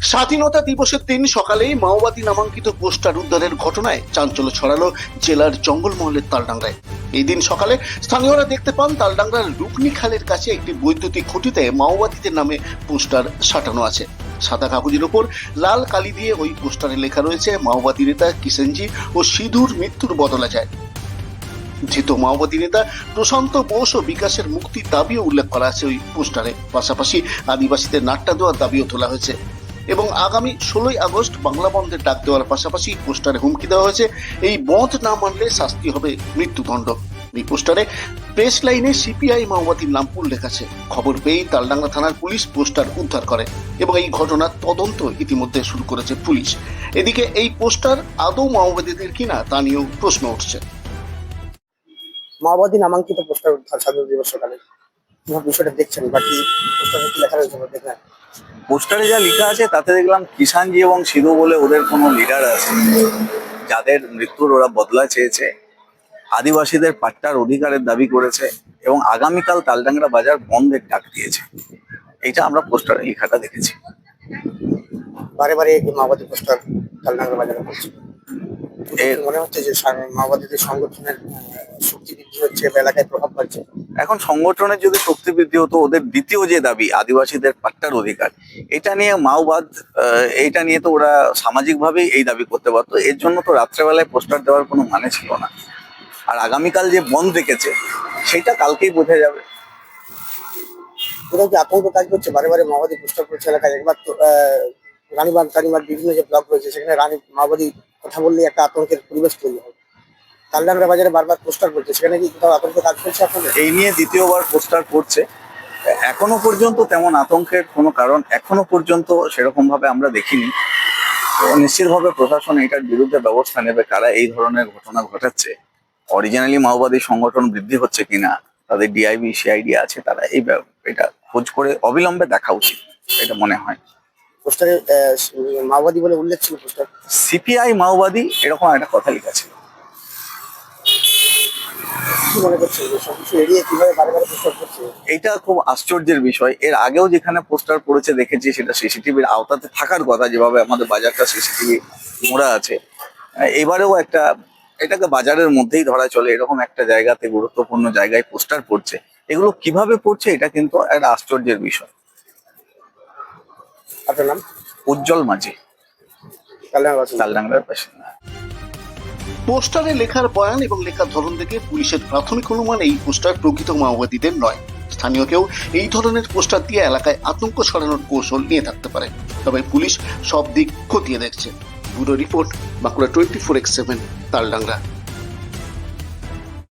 স্বাধীনতা দিবসের দিন সকালেই মাওবাদী নামাঙ্কিত পোস্টার উদ্ধারের ঘটনায় চাঞ্চল্য ছড়ালো জেলার জঙ্গলমহলের তালডাংরায়। এই দিন সকালে স্থানীয়রা দেখতে পান তালডাংরার রুকনি খালের কাছে একটি বৈদ্যুতিক খুঁটিতে মাওবাদীদের নামে পোস্টার সাঁটানো আছে। সাদা কাগজের ওপর লাল কালি দিয়ে ওই পোস্টারে লেখা রয়েছে, মাওবাদী নেতা কিষেনজি ও সিধুর মৃত্যুর বদলা যায় ধৃত মাওবাদী নেতা প্রশান্ত বোস ও বিকাশের মুক্তির দাবিও উল্লেখ করা আছে ওই পোস্টারে। পাশাপাশি আদিবাসীদের নাট্টা দেওয়ার দাবিও তোলা হয়েছে। এবং আগামী ষোলোই আগস্ট বাংলা বন্ধের ডাক দেওয়ার পাশাপাশি পোস্টারে হুমকি দেওয়া হয়েছে, এই বন্ধ না মানলে শাস্তি হবে মৃত্যুদণ্ড। এই পোস্টারে প্রেস লাইনে সিপিআই মাওবাদীর নাম উল্লেখ আছে। খবর পেয়েই তালডাঙ্গা থানার পুলিশ পোস্টার উদ্ধার করে এবং এই ঘটনার তদন্ত ইতিমধ্যে শুরু করেছে পুলিশ। এদিকে এই পোস্টার আদৌ মাওবাদীদের কিনা তা নিয়েও প্রশ্ন উঠছে। মাওবাদী নামাঙ্কিত পোস্টার উদ্ধার স্বাধীনতা দিবস সকালে। কীভাবে বিষয়টা দেখছেন বাকি পোস্টারে কি লেখা রয়েছে দেখলেন পোস্টারে যা লেখা আছে তাতে দেখলাম কিষানজি এবং সিধু বলে ওদের কোনো লিডার আছে। যাদের মৃত্যুর ওরা বদলা চেয়েছে আদিবাসীদের পাট্টার অধিকারের দাবি করেছে এবং আগামীকাল তালডাংরা বাজার বন্ধের ডাক দিয়েছে। এইটা আমরা পোস্টারে লেখাটা দেখেছি। বারে বারে এই মাওবাদী পোস্টার কালনাগর বাজারে পড়ছে। মনে হচ্ছে যে মাওবাদীদের সংগঠনের শক্তি বৃদ্ধি হচ্ছে এলাকায় প্রভাব পাচ্ছে। এখন সংগঠনের যদি শক্তি বৃদ্ধি হতো ওদের দ্বিতীয় যে দাবি আদিবাসীদের পাট্টার অধিকার এটা নিয়ে মাওবাদ এইটা নিয়ে তো ওরা সামাজিকভাবেই এই দাবি করতে পারতো। এর জন্য তো রাত্রেবেলায় পোস্টার দেওয়ার কোনো মানে ছিল না। আর আগামীকাল যে বন্ধ রেখেছে সেটা কালকেই বোঝা যাবে। কোথাও কি আতঙ্ক কাজ করছে? বারে বারে মাওবাদী পোস্টার করছে এলাকায়। একবার তো আহ, রানীবাগ টানিবাগ বিভিন্ন যে ব্লক রয়েছে সেখানে রানী মাওবাদী কথা বললে একটা আতঙ্কের পরিবেশ তৈরি হয়। কালডাংরা বাজারে বারবার পোস্টার করছে। সেখানে কি কোথাও আতঙ্ক কাজ করছে আপনাদের? এই নিয়ে দ্বিতীয়বার পোস্টার করছে। এখনও পর্যন্ত তেমন আতঙ্কের কোনো কারণ এখনও পর্যন্ত সেরকম ভাবে আমরা দেখিনি। নিশ্চিতভাবে প্রশাসন এটার বিরুদ্ধে ব্যবস্থা নেবে কারা এই ধরনের ঘটনা ঘটাচ্ছে। অরিজিনালি মাওবাদী সংগঠন বৃদ্ধি হচ্ছে কিনা তাদের ডিআইবি সিআইডি আছে তারা এই এটা খোঁজ করে অবিলম্বে দেখা উচিত এটা মনে হয়। পোস্টারে মাওবাদী বলে উল্লেখ ছিল পোস্টার। সিপিআই মাওবাদী এরকম একটা কথা লেখা ছিল কি মনে করছেন সবকিছু এড়িয়ে কীভাবে বারে বারে পোস্টার করছে? এইটা খুব আশ্চর্যের বিষয়। এর আগেও যেখানে পোস্টার পড়েছে দেখেছি সেটা সিসিটিভির আওতাতে থাকার কথা যেভাবে আমাদের বাজারটা সিসিটিভি মোড়া আছে। এবারেও একটা এটাকে বাজারের মধ্যেই ধরা চলে এরকম একটা জায়গাতে গুরুত্বপূর্ণ জায়গায় পোস্টার পড়ছে। এগুলো কীভাবে পড়ছে এটা কিন্তু একটা আশ্চর্যের বিষয়। আপনার নাম? উজ্জ্বল মাঝি কালডাংরা বাসিন্দা। পোস্টারে লেখার বয়ান এবং লেখার ধরন দেখে পুলিশের প্রাথমিক অনুমান এই পোস্টার প্রকৃত মাওবাদীদের নয়। স্থানীয় কেউ এই ধরনের পোস্টার দিয়ে এলাকায় আতঙ্ক ছড়ানোর কৌশল নিয়ে থাকতে পারে। তবে পুলিশ সব দিক খতিয়ে দেখছে। Bureau report Bankura twenty four X seven, Taldangra.